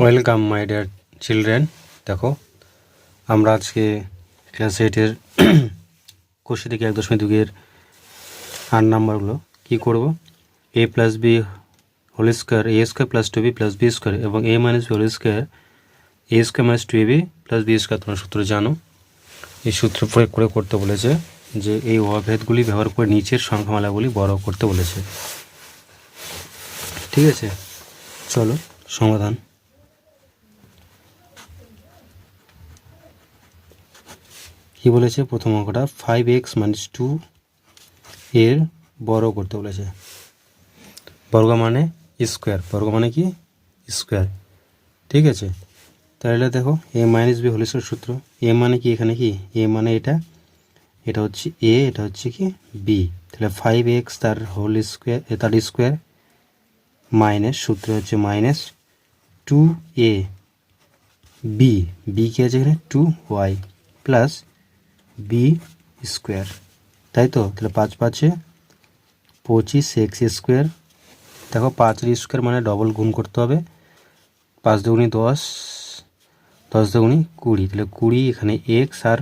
Welcome my dear children দেখো, আমরা আজকে ক্লাস এইটের কোষে থেকে এক দশমিক দুগের আট নাম্বারগুলো কী করব? A plus B whole square A square plus two B plus B square এবং A minus B whole square A square minus two A B plus B square তোমরা সূত্র জানো। এই সূত্র প্রয়োগ করে করতে বলেছে যে এই অভেদগুলি ব্যবহার করে নিচের সংখ্যামালাগুলি বড় করতে বলেছে। ঠিক আছে? চলো, সমাধান। কি বলেছে? প্রথম অঙ্কটা ফাইভ এক্স মাইনাস টু এর বর্গ করতে বলেছে। বর্গ মানে স্কোয়ার বর্গ মানে কি? স্কোয়ার ঠিক আছে? তাহলে দেখো এ মাইনাস বি হোল সূত্র। এ মানে কি এখানে কি? এ মানে এটা। এটা হচ্ছে এ এটা হচ্ছে কি? বি তাহলে ফাইভ এক্স তার হোল স্কোয়ার তার স্কোয়ার মাইনাস সূত্র হচ্ছে minus two A B B কি আছে এখানে? Two Y plus B square তাই তো তাহলে পাঁচ পাঁচে পঁচিশ এক্স স্কোয়ার দেখো পাঁচের স্কোয়ার মানে ডবল গুণ করতে হবে। পাঁচ দুগুনি দশ দশ দুগুনি কুড়ি। তাহলে কুড়ি এখানে এক্স আর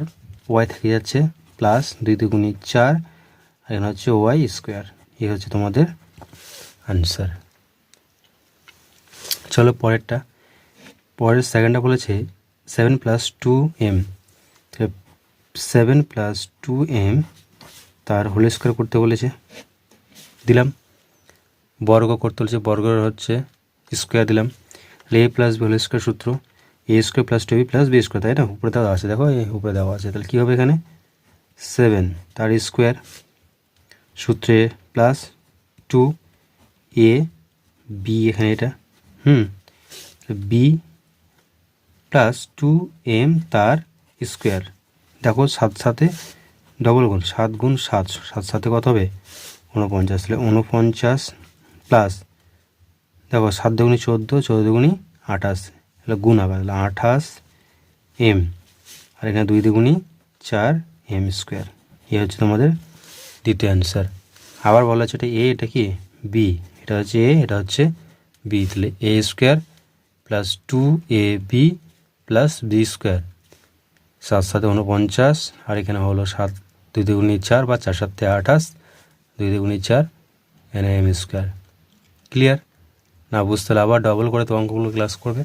ওয়াই থেকে যাচ্ছে প্লাস দুই দুগুনি চার এখানে হচ্ছে ওয়াই স্কোয়ার এই হচ্ছে তোমাদের আনসার চলো পরেরটা। পরের সেকেন্ডটা বলেছে seven plus two M seven plus two M তার হোল স্কোয়ার করতে বলেছে। দিলাম। বর্গ করতে বলেছে, বর্গ হচ্ছে স্কোয়ার দিলাম। তাহলে A plus B whole square সূত্র A square plus two B plus B square তাই না? উপরে দেওয়া আছে, দেখো, এই উপরে দেওয়া আছে। তাহলে কী হবে এখানে? সেভেন তার স্কোয়ার সূত্রে প্লাস টু এ বি এখানে এটা। হুম বি প্লাস টু এম তার স্কোয়ার দেখো সাত সাথে ডবল গুণ, সাত গুণ সাত সাত সাথে কত হবে? উনপঞ্চাশ তাহলে উনপঞ্চাশ প্লাস দেখো সাত দুগুনি চোদ্দ চোদ্দ দুগুনি আঠাশ, তাহলে গুণ হবে, তাহলে আঠাশ এম আর এখানে দুই দুগুনি চার এম স্কোয়ার এ হচ্ছে তোমাদের দ্বিতীয় অ্যান্সার আবার বলা হচ্ছে এটা এ এটা কি? বি এটা হচ্ছে এ এটা হচ্ছে বি তাহলে A square plus two A B plus B square সাত সাথে উনপঞ্চাশ আর এখানে হলো সাত দুই দুগুনি চার বা চার সাথে আঠাশ, দুই দুগুনি চার এখানে এম স্কোয়ার। ক্লিয়ার? না, বুঝতে হলে আবার ডবল করে তো অঙ্কগুলো ক্লাস করবে।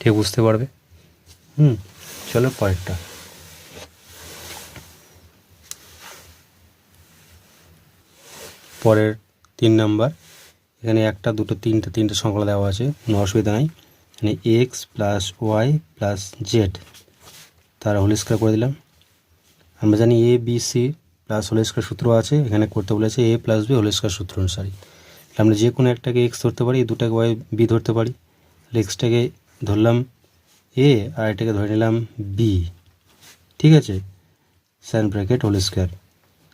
ঠিক বুঝতে পারবে? হুম, চলো পরেরটা। পরের তিন নাম্বার। এখানে একটা, দুটো, তিনটে তিনটে সংখ্যা দেওয়া আছে, কোনো অসুবিধা নাই। এখানে X plus Y plus Z তার হোল স্কোয়ার করে দিলাম। আমরা জানি A B C plus whole square সূত্র আছে, এখানে করতে বলেছে A plus B whole square সূত্র অনুসারে। তাহলে আমরা যে কোনো একটাকে এক্স ধরতে পারি, দুটাকে ওয়াই বি ধরতে পারি। তাহলে এক্সটাকে ধরলাম এ আর এটাকে ধরে নিলাম বি ঠিক আছে? সাইন ব্র্যাকেট হোল স্কোয়ার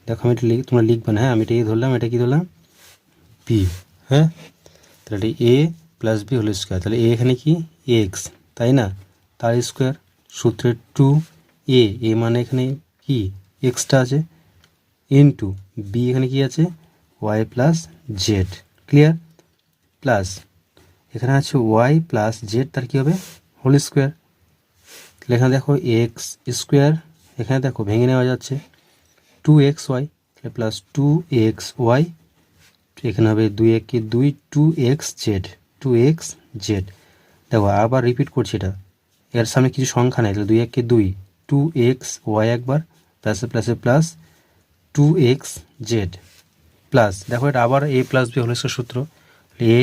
দেখো আমি এটা লিখ তোমরা লিখবে না হ্যাঁ? আমি এটা এ ধরলাম, এটা কি ধরলাম? বি হ্যাঁ? তাহলে এটা A plus B whole square তাহলে এ এখানে কি? এক্স তাই না? তার স্কোয়ার সূত্রের টু, এ এ মানে এখানে কি? এক্সটা আছে। ইন টু, বি এখানে কি আছে? Y plus Z. Clear? Plus. এখানে আছে ওয়াই প্লাস জেড, তার কী হবে? Whole square. তাহলে এখানে দেখো এক্স স্কোয়ার, এখানে দেখো ভেঙে নেওয়া যাচ্ছে। টু এক্স ওয়াই, তাহলে প্লাস টু এক্স ওয়াই, এখানে হবে দুই এক কি দুই, two X Z, two X Z. দেখো আবার রিপিট করছি এটা। এর সামনে কিছু সংখ্যা নেই, তাহলে দুই এক দুই টু এক্স ওয়াই একবার প্লাসে প্লাসে plus two X Z plus দেখো এটা আবার এ প্লাস বি হল সূত্র A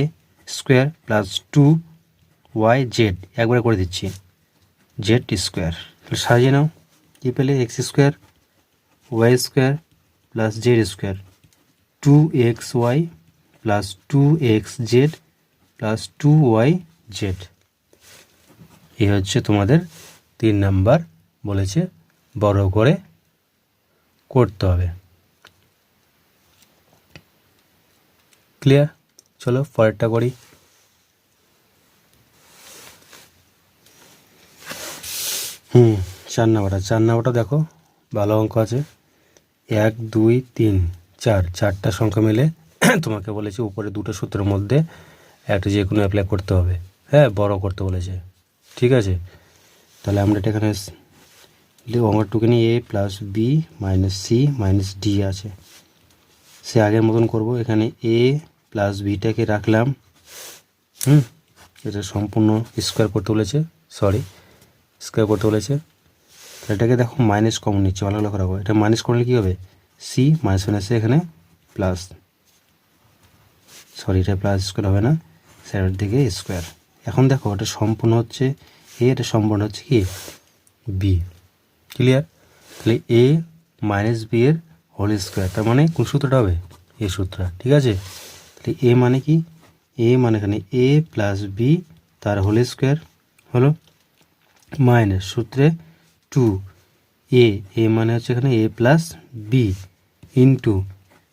square plus two Y Z একবারে করে দিচ্ছি জেড স্কোয়ার তাহলে সাজিয়ে নাও, কী পেলে? X square Y square plus Z square two X Y plus two X Z plus two Y Z এই হচ্ছে তোমাদের তিন নাম্বার বলেছে বড় করে করতে হবে। ক্লিয়ার চলো পরেরটা করি। হুম, চার নাম্বারটা। চার নাম্বারটা দেখো, ভালো অঙ্ক আছে। এক, দুই, তিন, চার। চারটা সংখ্যা মিলে তোমাকে বলেছে উপরে দুটো সূত্রের মধ্যে একটা যে কোনো অ্যাপ্লাই করতে হবে। হ্যাঁ বড় করতে বলেছে। ঠিক আছে? তাহলে আমরা এটা এখানে আমার টুকেনি A plus B minus C minus D আছে। সে আগের মতন করব। এখানে এ প্লাস বিটাকে রাখলাম। হুম? এটা সম্পূর্ণ স্কোয়ার করতে বলেছে। সরি স্কোয়ার করতে বলেছে। এটাকে দেখো মাইনাস কমন নিচ্ছে। ভালো ভালো রাখো এটা মাইনাস করলে কী হবে? সি মাইনাস মাইনাসে এখানে প্লাস সরি এটা প্লাস স্কোয়ার হবে না। স্যারের দিকে স্কোয়ার এখন দেখো, এটা সম্পূর্ণ হচ্ছে, এ এটা সম্পূর্ণ হচ্ছে কি? বি ক্লিয়ার তাহলে এ মাইনাস বি এর হোল স্কোয়ার তার মানে কোন সূত্রটা হবে? এ সূত্রটা ঠিক আছে? তাহলে এ মানে কি? এ মানে এখানে এ প্লাস বি তার হোল স্কোয়ার হলো মাইনাস সূত্রে টু এ এ মানে হচ্ছে এখানে A plus B into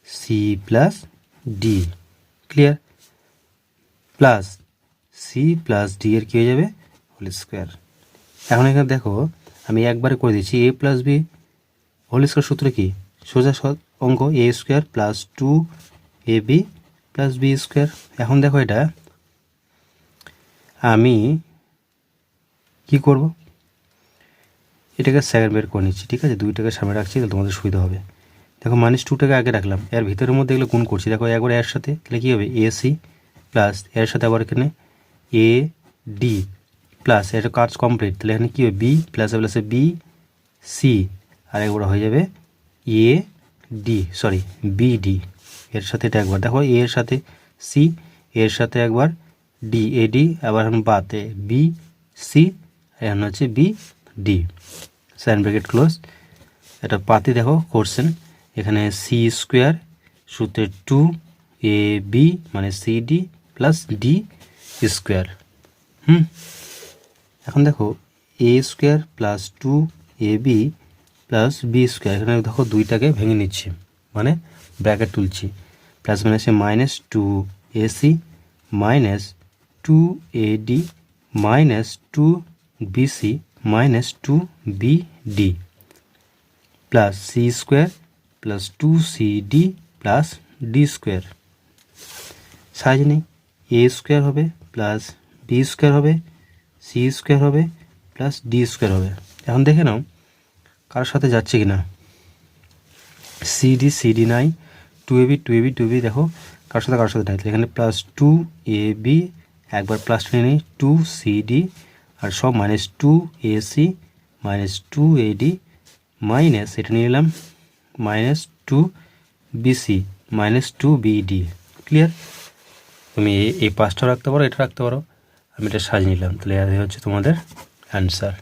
C plus D clear plus C plus D এর কী হয়ে যাবে? হোল স্কোয়ার এখন এখানে দেখো, আমি একবারে করে দিচ্ছি A plus B whole square সূত্র কি? সোজা অঙ্ক A square plus two A B plus B square এখন দেখো এটা, আমি কি করব? এটাকে সেকেন্ড বের করে নিচ্ছি, ঠিক আছে? দুইটাকে সামনে রাখছি, তাহলে তোমাদের সুবিধা হবে। দেখো মাইনাস টুটাকে আগে রাখলাম। এর ভিতরের মধ্যে এগুলো গুণ করছি। দেখো, একবার এর সাথে, তাহলে কী হবে? এ সি প্লাস এর সাথে আবার এখানে এ ডি প্লাস এটা কাজ কমপ্লিট তাহলে এখানে কী হবে? বি প্লাস প্লাসে বি সি আর একবার হয়ে যাবে A D sorry B D এর সাথে এটা একবার। দেখো এর সাথে সি এর সাথে একবার ডি এ ডি আবার এখন বাতে বি সি এখন হচ্ছে B D sign bracket close এটা পাতি দেখো করছেন এখানে সি স্কোয়ার সূত্রে টু এ বি মানে C D plus D square. Hmm? এখন দেখো A square plus two A B plus B square. এখানে দেখো দুইটাকে ভেঙে নিচ্ছি মানে ব্র্যাকেট তুলছি। প্লাস মাইনাসে minus two AC minus two A D minus two BC minus two B D plus C square plus two C D plus D square size নেই A square হবে প্লাস বি স্কোয়ার হবে C square হবে plus D square হবে। এখন দেখে নাও কারোর সাথে যাচ্ছে কি না সিডি সিডি নাই two A B two A B two B দেখো কারোর সাথে কারোর সাথে নাই এখানে প্লাস টু এ বি একবার প্লাস টেনে নিই টু সি ডি আর সব minus two A C minus two A D minus এটা নিয়ে নিলাম minus two BC minus two BD clear তুমি এই- পাঁচটা রাখতে পারো, এটা রাখতে পারো। আমি এটা সাজিয়ে নিলাম, তাহলে এই হচ্ছে তোমাদের অ্যান্সার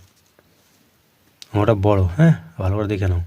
ওটা বড় হ্যাঁ? ভালো করে দেখে নাও।